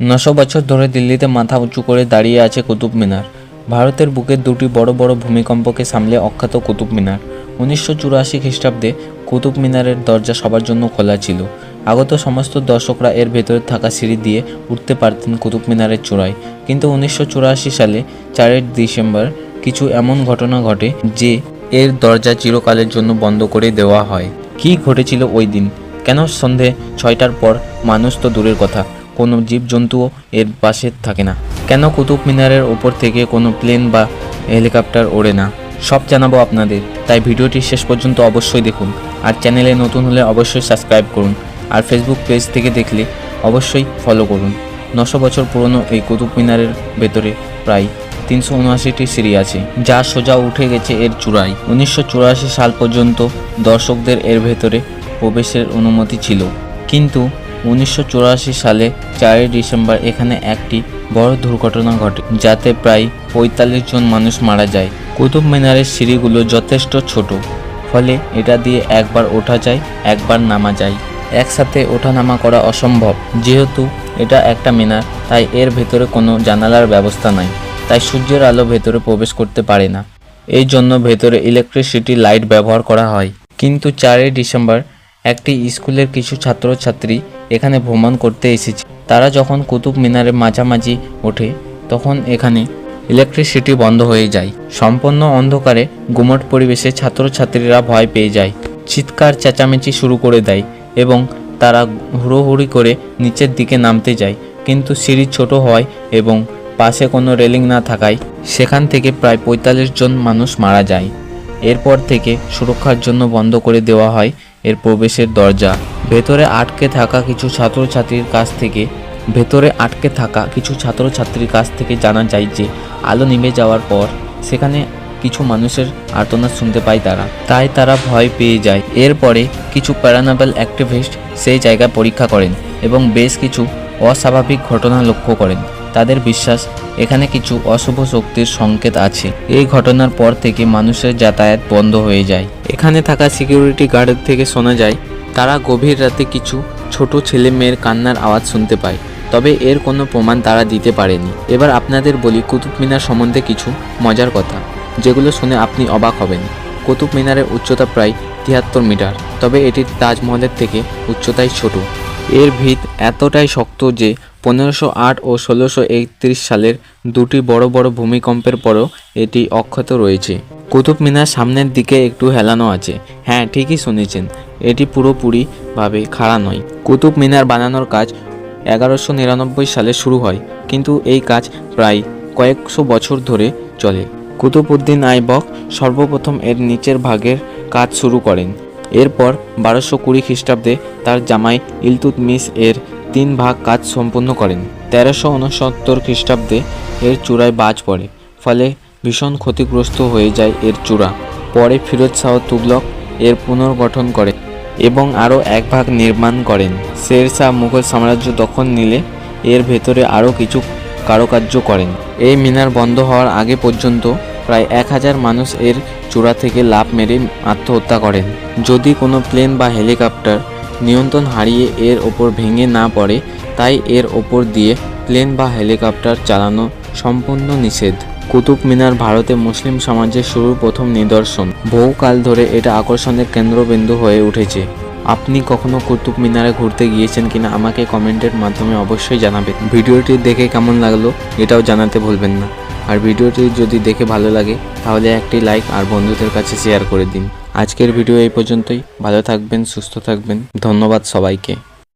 নশো বছর ধরে দিল্লিতে মাথা উঁচু করে দাঁড়িয়ে আছে কুতুব মিনার। ভারতের বুকের দুটি বড় বড় ভূমিকম্পকে সামলে অখ্যাত কুতুব মিনার। উনিশশো চুরাশি খ্রিস্টাব্দে কুতুব মিনারের দরজা সবার জন্য খোলা ছিল। আগত সমস্ত দর্শকরা এর ভেতরে থাকা সিঁড়ি দিয়ে উঠতে পারতেন কুতুব মিনারের চূড়ায়। কিন্তু উনিশশো চুরাশি সালে চারের ডিসেম্বর কিছু এমন ঘটনা ঘটে যে এর দরজা চিরকালের জন্য বন্ধ করে দেওয়া হয়। কী ঘটেছিল ওই দিন? কেন সন্ধে ছয়টার পর মানুষ তো দূরের কথা। কোনো জীবজন্তুও এর পাশে থাকে না। কেন কুতুব মিনারের ওপর থেকে কোনো প্লেন বা হেলিকপ্টার ওড়ে না? সব জানাব আপনাদের। তাই ভিডিওটি শেষ পর্যন্ত অবশ্যই দেখুন। আর চ্যানেলে নতুন হলে অবশ্যই সাবস্ক্রাইব করুন। আর ফেসবুক পেজ থেকে দেখলে অবশ্যই ফলো করুন। নশো বছর পুরনো এই কুতুব মিনারের ভেতরে প্রায় তিনশো উনআশিটি সিঁড়ি আছে, যা সোজা উঠে গেছে এর চূড়ায়। উনিশশো চুরাশি সাল পর্যন্ত দর্শকদের এর ভেতরে প্রবেশের অনুমতি ছিল। কিন্তু উনিশশো চুরাশি সালে চারই ডিসেম্বর এখানে একটি বড় দুর্ঘটনা ঘটে, যাতে প্রায় পঁয়তাল্লিশ জন মানুষ মারা যায়। কুতুব মিনারের সিঁড়িগুলো যথেষ্ট ছোট, ফলে এটা দিয়ে একবার ওঠা যায়, একবার নামা যায়। একসাথে ওঠানামা করা অসম্ভব, যেহেতু এটা একটা মিনার, তাই এর ভেতরে কোনো জানালার ব্যবস্থা নাই, তাই সূর্যের আলো ভেতরে প্রবেশ করতে পারে না। এই জন্য ভেতরে ইলেকট্রিসিটি লাইট ব্যবহার করা হয়। কিন্তু চারই ডিসেম্বর একটি স্কুলের কিছু ছাত্রছাত্রী এখানে ভ্রমণ করতে এসেছে। তারা যখন কুতুব মিনারের মাঝামাঝি ওঠে, তখন এখানে ইলেকট্রিসিটি বন্ধ হয়ে যায়। সম্পূর্ণ অন্ধকারে গুমট পরিবেশে ছাত্রছাত্রীরা ভয় পেয়ে যায়। চিৎকার, চেঁচামেচি শুরু করে দেয় এবং তারা হুড়োহুড়ি করে নিচের দিকে নামতে যায়। কিন্তু সিঁড়ি ছোট হয় এবং পাশে কোনো রেলিং না থাকায় সেখান থেকে প্রায় পঁয়তাল্লিশ জন মানুষ মারা যায়। এরপর থেকে সুরক্ষার জন্য বন্ধ করে দেওয়া হয় এর প্রবেশের দরজা। ভেতরে আটকে থাকা কিছু ছাত্রছাত্রীর কাছ থেকে ভেতরে আটকে থাকা কিছু ছাত্রছাত্রীর কাছ থেকে জানা যায় যে, আলো নিভে যাওয়ার পর সেখানে কিছু মানুষের আর্তনাদ শুনতে পায় তারা। তাই তারা ভয় পেয়ে যায়। এরপরে কিছু প্যারানাবেল অ্যাক্টিভিস্ট সেই জায়গা পরীক্ষা করেন এবং বেশ কিছু অস্বাভাবিক ঘটনা লক্ষ্য করেন। তাদের বিশ্বাস, এখানে কিছু অশুভ শক্তির সংকেত আছে। এই ঘটনার পর থেকে মানুষের যাতায়াত বন্ধ হয়ে যায়। এখানে থাকা সিকিউরিটি গার্ডের থেকে শোনা যায়, তারা গভীর রাতে কিছু ছোট ছেলে মেয়ের কান্নার আওয়াজ শুনতে পায়। তবে এর কোনো প্রমাণ তারা দিতে পারেনি। এবার আপনাদের বলি, কুতুব মিনার সম্বন্ধে কিছু মজার কথা, যেগুলো শুনে আপনি অবাক হবেন। কুতুব মিনারের উচ্চতা প্রায় তিয়াত্তর মিটার, তবে এটি তাজমহলের থেকে উচ্চতায় ছোট। এর ভিত এতটাই শক্ত যে পনেরোশো আট ও ষোলোশো একত্রিশ সালের দুটি বড় বড় ভূমিকম্পের পরও এটি অক্ষত রয়েছে। কুতুব মিনার সামনের দিকে একটু হেলানো আছে। হ্যাঁ ঠিকই শুনেছেন। এটি পুরোপুরিভাবে খাড়া নয়। কুতুব মিনার বানানোর কাজ এগারোশো নিরানব্বই সালে শুরু হয়, কিন্তু এই কাজ প্রায় কয়েকশো বছর ধরে চলে। কুতুবউদ্দিন আইবক সর্বপ্রথম এর নিচের ভাগের কাজ শুরু করেন। এরপর বারোশো কুড়ি খ্রিস্টাব্দে তার জামাই ইলতুতমিস এর তিন ভাগ কাজ সম্পূর্ণ করেন। তেরোশো উনসত্তর খ্রিস্টাব্দে এর চূড়ায় বাজ পড়ে, ফলে ভীষণ ক্ষতিগ্রস্ত হয়ে যায় এর চূড়া। পরে ফিরোজ শাহ তুগলক এর পুনর্গঠন করে এবং আরও এক ভাগ নির্মাণ করেন। শের শাহ মুঘল সাম্রাজ্য দখল নিলে এর ভেতরে আরও কিছু কারুকার্য করেন। এই মিনার বন্ধ হওয়ার আগে পর্যন্ত প্রায় এক হাজার মানুষ এর চূড়া থেকে লাফ মেরে আত্মহত্যা করেন। যদি কোনো প্লেন বা হেলিকপ্টার নিয়ন্ত্রণ হারিয়ে এর ওপর ভেঙে না পড়ে, তাই এর ওপর দিয়ে প্লেন বা হেলিকপ্টার চালানো সম্পূর্ণ নিষেধ। কুতুব মিনার ভারতে মুসলিম সমাজের শুরুর প্রথম নিদর্শন। বহুকাল ধরে এটা আকর্ষণের কেন্দ্রবিন্দু হয়ে উঠেছে। আপনি কখনো কুতুব মিনারে ঘুরতে গিয়েছেন কিনা আমাকে কমেন্টের মাধ্যমে অবশ্যই জানাবেন। ভিডিওটি দেখে কেমন লাগল এটাও জানাতে ভুলবেন না। আর ভিডিওটি যদি দেখে ভালো লাগে, তাহলে একটি লাইক আর বন্ধুদের কাছে শেয়ার করে দিন। আজকের ভিডিও এই পর্যন্তই। ভালো থাকবেন সুস্থ থাকবেন। ধন্যবাদ সবাইকে।